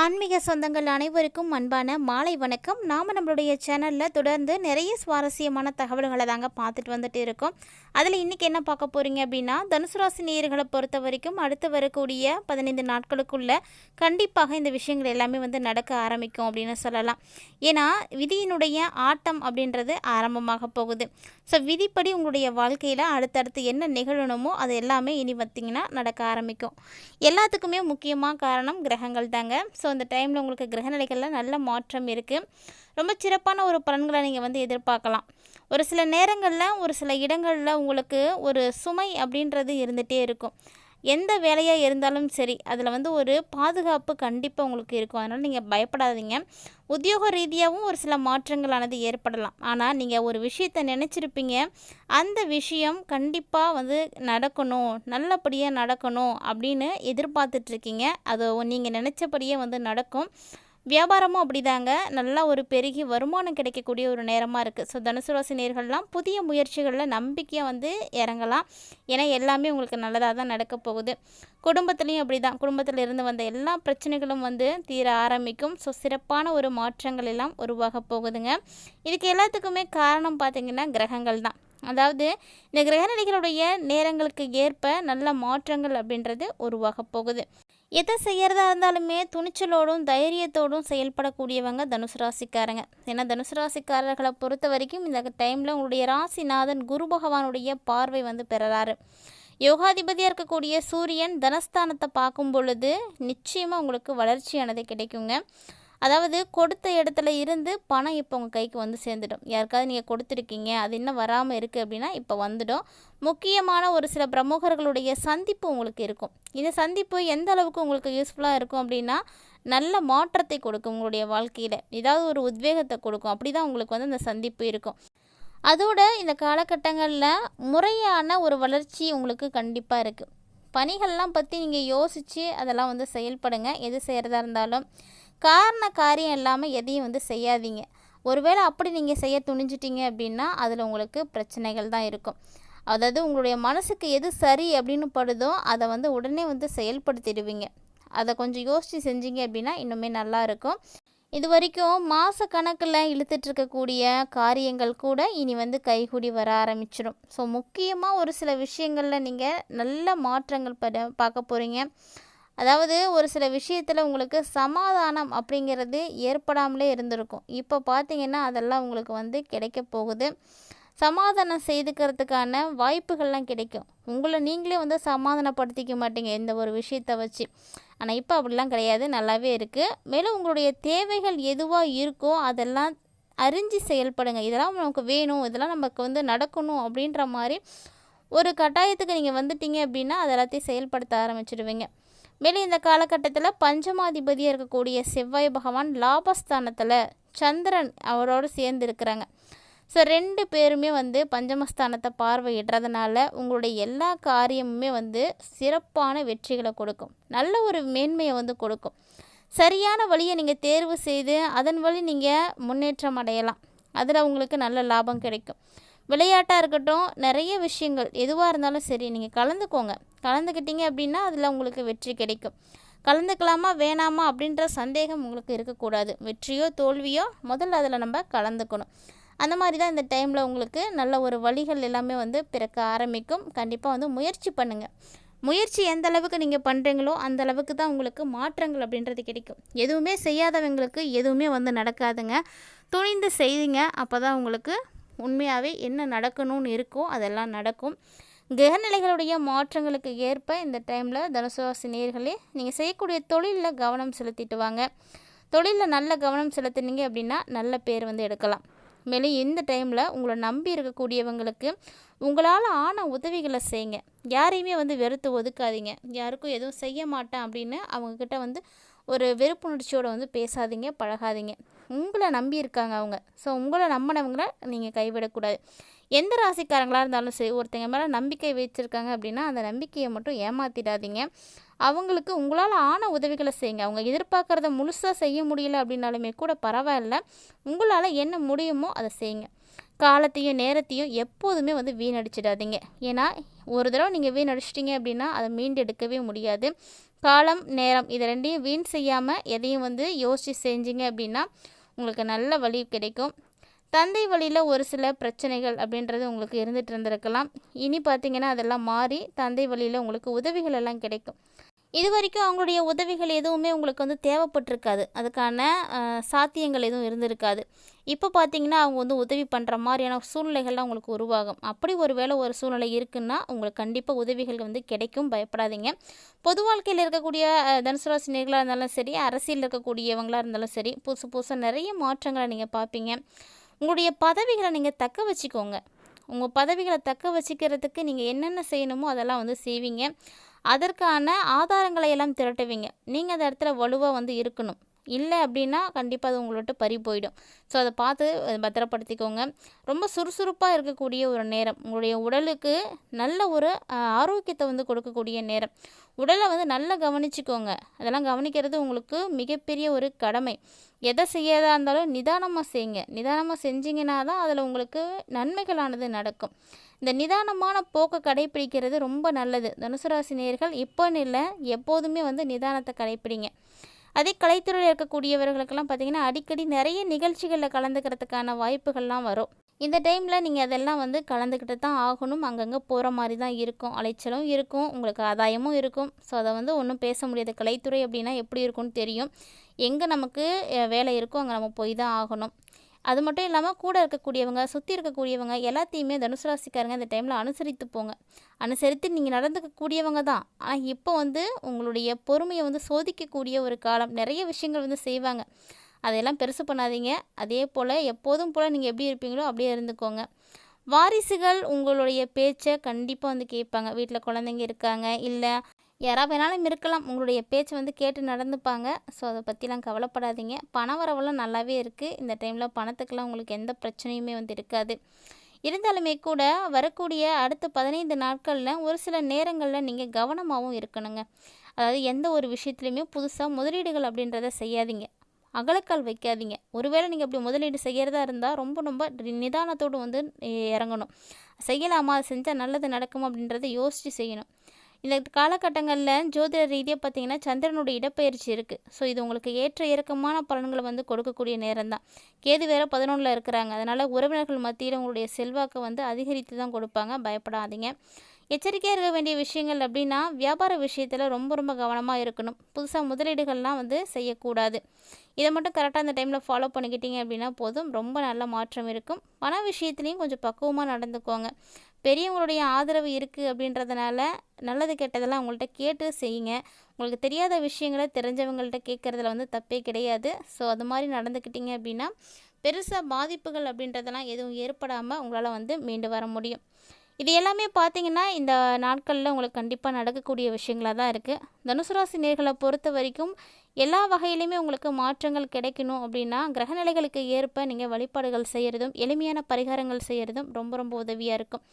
ஆன்மீக சொந்தங்கள் அனைவருக்கும் அன்பான மாலை வணக்கம். நாம் நம்மளுடைய சேனலில் தொடர்ந்து நிறைய சுவாரஸ்யமான தகவல்களை தாங்க பார்த்துட்டு வந்துட்டு இருக்கோம். அதில் இன்றைக்கி என்ன பார்க்க போகிறீங்க அப்படின்னா தனுசு ராசி நேயர்களை பொறுத்த வரைக்கும் அடுத்து வரக்கூடிய பதினைந்து நாட்களுக்குள்ளே கண்டிப்பாக இந்த விஷயங்கள் எல்லாமே வந்து நடக்க ஆரம்பிக்கும் அப்படின்னு சொல்லலாம். ஏன்னா விதியினுடைய ஆட்டம் அப்படின்றது ஆரம்பமாக போகுது. ஸோ விதிப்படி உங்களுடைய வாழ்க்கையில் அடுத்தடுத்து என்ன நிகழணுமோ அது எல்லாமே இனி பார்த்திங்கன்னா நடக்க ஆரம்பிக்கும். எல்லாத்துக்குமே முக்கியமாக காரணம் கிரகங்கள் தாங்க. ஸோ ஸோ அந்த டைமில் உங்களுக்கு கிரகநிலைகளில் நல்ல மாற்றம் இருக்குது ரொம்ப சிறப்பான ஒரு பலன்களை நீங்கள் வந்து எதிர்பார்க்கலாம். ஒரு சில நேரங்களில் ஒரு சில இடங்களில் உங்களுக்கு ஒரு சுமை அப்படின்றது இருந்துகிட்டே இருக்கும். எந்த வேலையாக இருந்தாலும் சரி அதில் வந்து ஒரு பாதுகாப்பு கண்டிப்பாக உங்களுக்கு இருக்கும். அதனால் நீங்கள் பயப்படாதீங்க. உத்தியோக ரீதியாகவும் ஒரு சில மாற்றங்களானது ஏற்படலாம். ஆனால் நீங்கள் ஒரு விஷயத்தை நினச்சிருப்பீங்க. அந்த விஷயம் கண்டிப்பாக வந்து நடக்கணும். நல்லபடியாக நடக்கணும் அப்படின்னு எதிர்பார்த்துட்ருக்கீங்க அது நீங்கள் நினச்சபடியே வந்து நடக்கும். வியாபாரமும் அப்படிதாங்க. நல்லா ஒரு பெருகி வருமானம் கிடைக்கக்கூடிய ஒரு நேரமாக இருக்குது ஸோ தனுசு ராசி நேர்கள்லாம் புதிய முயற்சிகளில் நம்பிக்கையாக வந்து இறங்கலாம். ஏன்னா எல்லாமே உங்களுக்கு நல்லதாக தான் நடக்க போகுது. குடும்பத்துலேயும் அப்படி தான் குடும்பத்தில் இருந்து வந்த எல்லா பிரச்சனைகளும் வந்து தீர ஆரம்பிக்கும். ஸோ சிறப்பான ஒரு மாற்றங்கள் எல்லாம் உருவாக போகுதுங்க. இதுக்கு எல்லாத்துக்குமே காரணம் பார்த்திங்கன்னா கிரகங்கள் தான். அதாவது இந்த கிரகநிலைகளுடைய நேரங்களுக்கு ஏற்ப நல்ல மாற்றங்கள் அப்படின்றது உருவாக போகுது. எதை செய்கிறதா இருந்தாலுமே துணிச்சலோடும் தைரியத்தோடும் செயல்படக்கூடியவங்க தனுசு ராசிக்காரங்க. ஏன்னா தனுசு ராசிக்காரர்களை பொறுத்த வரைக்கும் இந்த டைமில் உங்களுடைய ராசிநாதன் குரு பகவானுடைய பார்வை வந்து பெறறாரு. யோகாதிபதியாக இருக்கக்கூடிய சூரியன் தனஸ்தானத்தை பார்க்கும் பொழுது நிச்சயமாக உங்களுக்கு வளர்ச்சியானது கிடைக்குங்க. அதாவது கொடுத்த இடத்துல இருந்து பணம் இப்போ உங்கள் கைக்கு வந்து சேர்ந்துடும். யாருக்காவது நீங்கள் கொடுத்துருக்கீங்க அது இன்னும் வராமல் இருக்குது அப்படின்னா இப்போ வந்துடும். முக்கியமான ஒரு சில பிரமுகர்களுடைய சந்திப்பு உங்களுக்கு இருக்கும். இந்த சந்திப்பு எந்த அளவுக்கு உங்களுக்கு யூஸ்ஃபுல்லாக இருக்கும் அப்படின்னா நல்ல மாற்றத்தை கொடுக்கும் உங்களுடைய வாழ்க்கையில். ஏதாவது ஒரு உத்வேகத்தை கொடுக்கும். அப்படி தான் உங்களுக்கு வந்து அந்த சந்திப்பு இருக்கும். அதோட இந்த காலகட்டங்களில் முறையான ஒரு வளர்ச்சி உங்களுக்கு கண்டிப்பாக இருக்குது பணிகள்லாம் பற்றி நீங்கள் யோசித்து அதெல்லாம் வந்து செயல்படுங்க. எது செய்கிறதா இருந்தாலும் காரண காரியம் இல்லாமல் எதையும் வந்து செய்யாதீங்க. ஒருவேளை அப்படி நீங்கள் செய்ய துணிஞ்சிட்டிங்க அப்படின்னா அதில் உங்களுக்கு பிரச்சனைகள் தான் இருக்கும். அதாவது உங்களுடைய மனசுக்கு எது சரி அப்படின்னு படுதோ அதை வந்து உடனே வந்து செயல்படுத்திடுவீங்க. அதை கொஞ்சம் யோசித்து செஞ்சீங்க அப்படின்னா இன்னுமே நல்லா இருக்கும். இது வரைக்கும் மாத கணக்கில் இழுத்துட்டு இருக்கக்கூடிய காரியங்கள் கூட இனி வந்து கைகூடி வர ஆரம்பிச்சிடும் ஸோ முக்கியமாக ஒரு சில விஷயங்களில் நீங்கள் நல்ல மாற்றங்கள் பட பார்க்க போகிறீங்க அதாவது ஒரு சில விஷயத்தில் உங்களுக்கு சமாதானம் அப்படிங்கிறது ஏற்படாமலே இருந்திருக்கும். இப்போ பார்த்தீங்கன்னா அதெல்லாம் உங்களுக்கு வந்து கிடைக்க போகுது. சமாதானம் செய்துக்கிறதுக்கான வாய்ப்புகள்லாம் கிடைக்கும். உங்களை நீங்களே வந்து சமாதானப்படுத்திக்க மாட்டீங்க எந்த ஒரு விஷயத்தை வச்சு. ஆனால் இப்போ அப்படிலாம் கிடையாது. நல்லாவே இருக்குது மேலும் உங்களுடைய தேவைகள் எதுவாக இருக்கோ அதெல்லாம் அறிஞ்சு செயல்படுங்க. இதெல்லாம் நமக்கு வேணும். இதெல்லாம் நமக்கு வந்து நடக்கணும் அப்படின்ற மாதிரி ஒரு கட்டாயத்துக்கு நீங்கள் வந்துட்டீங்க அப்படின்னா அது எல்லாத்தையும் செயல்படுத்த ஆரம்பிச்சிடுவீங்க. மேலும் இந்த காலகட்டத்தில் பஞ்சமாதிபதியாக இருக்கக்கூடிய செவ்வாய் பகவான் லாபஸ்தானத்தில் சந்திரன் அவரோடு சேர்ந்து இருக்கிறாங்க ஸோ ரெண்டு பேருமே வந்து பஞ்சமஸ்தானத்தை பார்வையிடுறதுனால உங்களுடைய எல்லா காரியமுமே வந்து சிறப்பான வெற்றிகளை கொடுக்கும். நல்ல ஒரு மேன்மையை வந்து கொடுக்கும். சரியான வழியை நீங்கள் தேர்வு செய்து அதன் வழி நீங்கள் முன்னேற்றம் அடையலாம். அதில் உங்களுக்கு நல்ல லாபம் கிடைக்கும். விளையாட்டாக இருக்கட்டும் நிறைய விஷயங்கள் எதுவாக இருந்தாலும் சரி நீங்கள் கலந்துக்கோங்க. கலந்துக்கிட்டீங்க அப்படின்னா அதில் உங்களுக்கு வெற்றி கிடைக்கும். கலந்துக்கலாமா வேணாமா அப்படின்ற சந்தேகம் உங்களுக்கு இருக்கக்கூடாது. வெற்றியோ தோல்வியோ முதல்ல அதில் நம்ம கலந்துக்கணும். அந்த மாதிரி தான் இந்த டைமில் உங்களுக்கு நல்ல ஒரு வழிகள் எல்லாமே வந்து பிறக்க ஆரம்பிக்கும். கண்டிப்பாக வந்து முயற்சி பண்ணுங்கள் முயற்சி எந்த அளவுக்கு நீங்கள் பண்ணுறீங்களோ அந்த அளவுக்கு தான் உங்களுக்கு மாற்றங்கள் அப்படின்றது கிடைக்கும். எதுவுமே செய்யாதவங்களுக்கு எதுவுமே வந்து நடக்காதுங்க. துணிந்து செய்யுங்க அப்போ தான் உங்களுக்கு உண்மையாகவே என்ன நடக்கணும்னு இருக்கோ அதெல்லாம் நடக்கும். கிரகநிலைகளுடைய மாற்றங்களுக்கு ஏற்ப இந்த டைமில் தனுசுவாசி நேர்களே நீங்கள் செய்யக்கூடிய தொழிலில் கவனம் செலுத்திட்டு வாங்க. தொழிலில் நல்ல கவனம் செலுத்தினீங்க அப்படின்னா நல்ல பேர் வந்து எடுக்கலாம். மேலும் இந்த டைமில் உங்களை நம்பி இருக்கக்கூடியவங்களுக்கு உங்களால் ஆன உதவிகளை செய்யுங்க. யாரையுமே வந்து வெறுத்து ஒதுக்காதீங்க. யாருக்கும் எதுவும் செய்ய மாட்டேன் அப்படின்னு அவங்கக்கிட்ட வந்து ஒரு வெறுப்புணர்ச்சியோடு வந்து பேசாதீங்க பழகாதீங்க. உங்களை நம்பி இருக்காங்க அவங்க. ஸோ உங்களை நம்பினவங்களை நீங்கள் கைவிடக்கூடாது. எந்த ராசிக்காரங்களாக இருந்தாலும் சரி ஒருத்தங்க மேலே நம்பிக்கை வச்சுருக்காங்க அப்படின்னா அந்த நம்பிக்கையை மட்டும் ஏமாற்றிடாதீங்க அவங்களுக்கு உங்களால் ஆன உதவிகளை செய்யுங்க. அவங்க எதிர்பார்க்குறத முழுசாக செய்ய முடியல அப்படின்னாலுமே கூட பரவாயில்ல. உங்களால் என்ன முடியுமோ அதை செய்யுங்க. காலத்தையும் நேரத்தையும் எப்போதுமே வந்து வீணடிச்சிடாதீங்க. ஏன்னா ஒரு தடவை நீங்கள் வீணடிச்சிட்டிங்க அப்படின்னா அதை மீண்டு எடுக்கவே முடியாது. காலம் நேரம் இது ரெண்டையும் வீண் செய்யாமல் எதையும் வந்து யோசித்து செஞ்சீங்க அப்படின்னா உங்களுக்கு நல்ல வழி கிடைக்கும். தந்தை வழியில் ஒரு சில பிரச்சனைகள் அப்படின்றது உங்களுக்கு இருந்துகிட்டு இருந்திருக்கலாம். இனி பார்த்தீங்கன்னா அதெல்லாம் மாறி தந்தை வழியில் உங்களுக்கு உதவிகள் எல்லாம் கிடைக்கும். இது வரைக்கும் அவங்களுடைய உதவிகள் எதுவுமே உங்களுக்கு வந்து தேவைப்பட்டிருக்காது. அதுக்கான சாத்தியங்கள் எதுவும் இருந்திருக்காது. இப்போ பார்த்தீங்கன்னா அவங்க வந்து உதவி பண்ணுற மாதிரியான சூழ்நிலைகள்லாம் உங்களுக்கு உருவாகும். அப்படி ஒரு வேளை ஒரு சூழ்நிலை இருக்குன்னா உங்களுக்கு கண்டிப்பாக உதவிகள் வந்து கிடைக்கும். பயப்படாதீங்க. பொது வாழ்க்கையில் இருக்கக்கூடிய தனுசுராசினியர்களாக இருந்தாலும் சரி அரசியல் இருக்கக்கூடியவங்களாக இருந்தாலும் சரி புதுசு புதுசாக நிறைய மாற்றங்களை நீங்கள் பார்ப்பீங்க. உங்களுடைய பதவிகளை நீங்கள் தக்க வச்சுக்கோங்க. உங்கள் பதவிகளை தக்க வச்சுக்கிறதுக்கு நீங்கள் என்னென்ன செய்யணுமோ அதெல்லாம் வந்து செய்வீங்க. அதற்கான ஆதாரங்களை எல்லாம் திரட்டுவீங்க. நீங்கள் அந்த இடத்துல வலுவாக வந்து இருக்கணும். இல்லை அப்படின்னா கண்டிப்பாக அது உங்களை பறி போயிடும். ஸோ அதை பார்த்து பத்திரப்படுத்திக்கோங்க. ரொம்ப சுறுசுறுப்பாக இருக்கக்கூடிய ஒரு நேரம். உங்களுடைய உடலுக்கு நல்ல ஒரு ஆரோக்கியத்தை வந்து கொடுக்கக்கூடிய நேரம். உடலை வந்து நல்லா கவனிச்சுக்கோங்க. அதெல்லாம் கவனிக்கிறது உங்களுக்கு மிகப்பெரிய ஒரு கடமை. எதை செய்யறதா இருந்தாலும் நிதானமாக செய்யுங்க. நிதானமாக செஞ்சீங்கன்னா தான் அதில் உங்களுக்கு நன்மைகளானது நடக்கும். இந்த நிதானமான போக்கை கடைப்பிடிக்கிறது ரொம்ப நல்லது. தனுசு ராசி நேர்கள் இப்போன்னு இல்லை எப்போதுமே வந்து நிதானத்தை கடைப்பிடிங்க. அதே கலைத்துறையில் இருக்கக்கூடியவர்களுக்கெல்லாம் பார்த்தீங்கன்னா அடிக்கடி நிறைய நிகழ்ச்சிகளில் கலந்துக்கிறதுக்கான வாய்ப்புகள்லாம் வரும். இந்த டைமில் நீங்கள் அதெல்லாம் வந்து கலந்துக்கிட்டு தான் ஆகணும். அங்கங்கே போகிற மாதிரி தான் இருக்கும். அலைச்சலும் இருக்கும். உங்களுக்கு ஆதாயமும் இருக்கும். ஸோ அதை வந்து ஒன்றும் பேச முடியாது. கலைத்துறை அப்படின்னா எப்படி இருக்கும்னு தெரியும். எங்கே நமக்கு வேலை இருக்கோ அங்கே நம்ம போய் தான் ஆகணும். அது மட்டும் இல்லாமல் கூட இருக்கக்கூடியவங்க சுற்றி இருக்கக்கூடியவங்க எல்லாத்தையுமே தனுசு ராசிக்காரங்க இந்த டைமில் அனுசரித்து போங்க. அனுசரித்து நீங்கள் நடந்துக்கக்கூடியவங்க தான். ஆனால் இப்போ வந்து உங்களுடைய பொறுமையை வந்து சோதிக்கக்கூடிய ஒரு காலம். நிறைய விஷயங்கள் வந்து செய்வாங்க. அதையெல்லாம் பெருசு பண்ணாதீங்க. அதே போல் எப்போதும் போல் நீங்கள் எப்படி இருப்பீங்களோ அப்படியே இருந்துக்கோங்க. வாரிசுகள் உங்களுடைய பேச்சை கண்டிப்பாக வந்து கேட்பாங்க. வீட்டில் குழந்தைங்க இருக்காங்க இல்லை யாராக வேணாலும் இருக்கலாம். உங்களுடைய பேச்சை வந்து கேட்டு நடந்துப்பாங்க. ஸோ அதை பற்றிலாம் கவலைப்படாதீங்க. பண வரவெல்லாம் நல்லாவே இருக்குது இந்த டைமில் பணத்துக்கெல்லாம் உங்களுக்கு எந்த பிரச்சனையுமே வந்து இருக்காது. இருந்தாலுமே கூட வரக்கூடிய அடுத்த பதினைந்து நாட்களில் ஒரு சில நேரங்களில் நீங்கள் கவனமாகவும் இருக்கணுங்க. அதாவது எந்த ஒரு விஷயத்துலையுமே புதுசாக முதலீடுகள் அப்படின்றத செய்யாதீங்க. அகலக்கால் வைக்காதீங்க. ஒருவேளை நீங்கள் அப்படி முதலீடு செய்கிறதா இருந்தால் ரொம்ப ரொம்ப நிதானத்தோடு வந்து இறங்கணும். செய்யலாமா? அது செஞ்சால் நல்லது நடக்கும்? அப்படின்றத யோசித்து செய்யணும். இந்த காலகட்டங்களில் ஜோதிட ரீதியாக பார்த்தீங்கன்னா சந்திரனுடைய இடப்பெயர்ச்சி இருக்குது ஸோ இது உங்களுக்கு ஏற்ற இறக்கமான பலன்களை வந்து கொடுக்கக்கூடிய நேரம் தான் கேது வேற பதினொன்றில் இருக்கிறாங்க. அதனால் உறவினர்கள் மத்தியில் உங்களுடைய செல்வாக்கை வந்து அதிகரித்து தான் கொடுப்பாங்க. பயப்படாதீங்க. எச்சரிக்கையாக இருக்க வேண்டிய விஷயங்கள் அப்படின்னா வியாபார விஷயத்தில் ரொம்ப ரொம்ப கவனமாக இருக்கணும். புதுசாக முதலீடுகள்லாம் வந்து செய்யக்கூடாது. இதை மட்டும் கரெக்டாக அந்த டைமில் ஃபாலோ பண்ணிக்கிட்டீங்க அப்படின்னா போதும். ரொம்ப நல்ல மாற்றம் இருக்கும். பண விஷயத்துலேயும் கொஞ்சம் பக்குவமாக நடந்துக்கோங்க. பெரியவங்களுடைய ஆதரவு இருக்குது அப்படின்றதுனால நல்லது கெட்டதெல்லாம் அவங்கள்ட்ட கேட்டு செய்யுங்க. உங்களுக்கு தெரியாத விஷயங்களை தெரிஞ்சவங்கள்ட்ட கேட்குறதுல வந்து தப்பே கிடையாது. ஸோ அது மாதிரி நடந்துக்கிட்டிங்க அப்படின்னா பெருசாக பாதிப்புகள் அப்படின்றதெல்லாம் எதுவும் ஏற்படாமல் உங்களால் வந்து மீண்டு வர முடியும். இது எல்லாமே பார்த்தீங்கன்னா இந்த நாட்களில் உங்களுக்கு கண்டிப்பாக நடக்கக்கூடிய விஷயங்களாக தான் இருக்குது தனுசு ராசி நேர்களை பொறுத்த வரைக்கும் எல்லா வகையிலையுமே உங்களுக்கு மாற்றங்கள் கிடைக்கணும் அப்படின்னா கிரகநிலைகளுக்கு ஏற்ப நீங்கள் வழிபாடுகள் செய்கிறதும் எளிமையான பரிகாரங்கள் செய்கிறதும் ரொம்ப ரொம்ப உதவியாக இருக்கும்.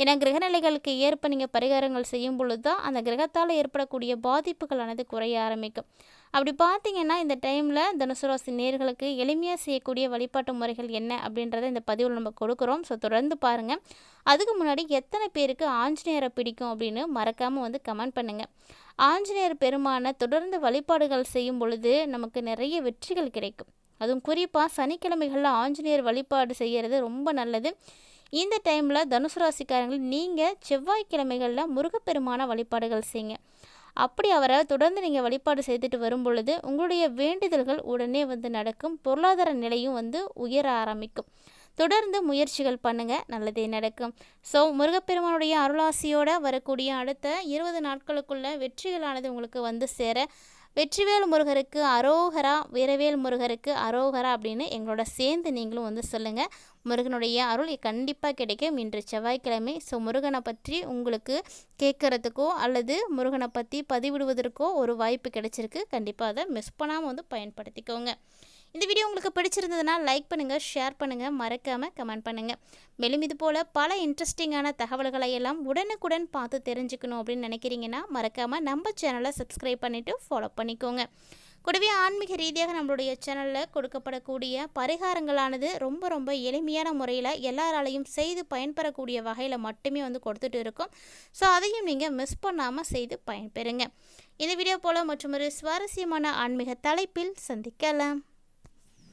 ஏன்னா கிரகநிலைகளுக்கு ஏற்ப நீங்கள் பரிகாரங்கள் செய்யும் பொழுது தான் அந்த கிரகத்தால் ஏற்படக்கூடிய பாதிப்புகளானது குறைய ஆரம்பிக்கும். அப்படி பார்த்தீங்கன்னா இந்த டைமில் தனுசு ராசி நேர்களுக்கு எளிமையாக செய்யக்கூடிய வழிபாட்டு முறைகள் என்ன அப்படின்றத இந்த பதிவில் நம்ம கொடுக்குறோம். ஸோ தொடர்ந்து பாருங்கள் அதுக்கு முன்னாடி எத்தனை பேருக்கு ஆஞ்சநேயரை பிடிக்கும் அப்படின்னு மறக்காமல் வந்து கமெண்ட் பண்ணுங்கள் ஆஞ்சநேயர் பெருமானை தொடர்ந்து வழிபாடுகள் செய்யும் பொழுது நமக்கு நிறைய வெற்றிகள் கிடைக்கும். அதுவும் குறிப்பாக சனிக்கிழமைகளில் ஆஞ்சநேயர் வழிபாடு செய்கிறது ரொம்ப நல்லது. இந்த டைமில் தனுசு ராசிக்காரங்கள் நீங்கள் செவ்வாய்க்கிழமைகளில் முருகப்பெருமான வழிபாடுகள் செய்யுங்க. அப்படி அவரை தொடர்ந்து நீங்கள் வழிபாடு செய்துட்டு வரும் பொழுது உங்களுடைய வேண்டுதல்கள் உடனே வந்து நடக்கும். பொருளாதார நிலையும் வந்து உயர ஆரம்பிக்கும். தொடர்ந்து முயற்சிகள் பண்ணுங்கள் நல்லதே நடக்கும். ஸோ முருகப்பெருமானுடைய அருளாசியோட வரக்கூடிய அடுத்த இருபது நாட்களுக்குள்ள வெற்றிகளானது உங்களுக்கு வந்து சேர வெற்றிவேல் முருகருக்கு அரோகரா வீரவேல் முருகருக்கு அரோகரா அப்படின்னு எங்களோட சேர்ந்து நீங்களும் வந்து சொல்லுங்கள் முருகனுடைய அருள் கண்டிப்பாக கிடைக்கும். இன்று செவ்வாய்க்கிழமை. ஸோ முருகனை பற்றி உங்களுக்கு கேட்குறதுக்கோ அல்லது முருகனை பற்றி பதிவிடுவதற்கோ ஒரு வாய்ப்பு கிடைச்சிருக்கு. கண்டிப்பாக அதை மிஸ் பண்ணாமல் வந்து பயன்படுத்திக்கோங்க. இந்த வீடியோ உங்களுக்கு பிடிச்சிருந்ததுன்னா லைக் பண்ணுங்கள் ஷேர் பண்ணுங்கள் மறக்காமல் கமெண்ட் பண்ணுங்கள் மேலும் இது போல் பல இன்ட்ரெஸ்டிங்கான தகவல்களை எல்லாம் உடனுக்குடன் பார்த்து தெரிஞ்சுக்கணும் அப்படின்னு நினைக்கிறீங்கன்னா மறக்காமல் நம்ம சேனலை சப்ஸ்கிரைப் பண்ணிவிட்டு ஃபாலோ பண்ணிக்கோங்க. கூடவே ஆன்மீக ரீதியாக நம்மளுடைய சேனலில் கொடுக்கப்படக்கூடிய பரிகாரங்களானது ரொம்ப ரொம்ப எளிமையான முறையில் எல்லாராலையும் செய்து பயன்பெறக்கூடிய வகையில் மட்டுமே வந்து கொடுத்துட்டு இருக்கோம். ஸோ அதையும் நீங்கள் மிஸ் பண்ணாமல் செய்து பயன்பெறுங்க. இந்த வீடியோ போல் மற்றும் ஒரு சுவாரஸ்யமான ஆன்மீக தலைப்பில் சந்திக்கலாம்.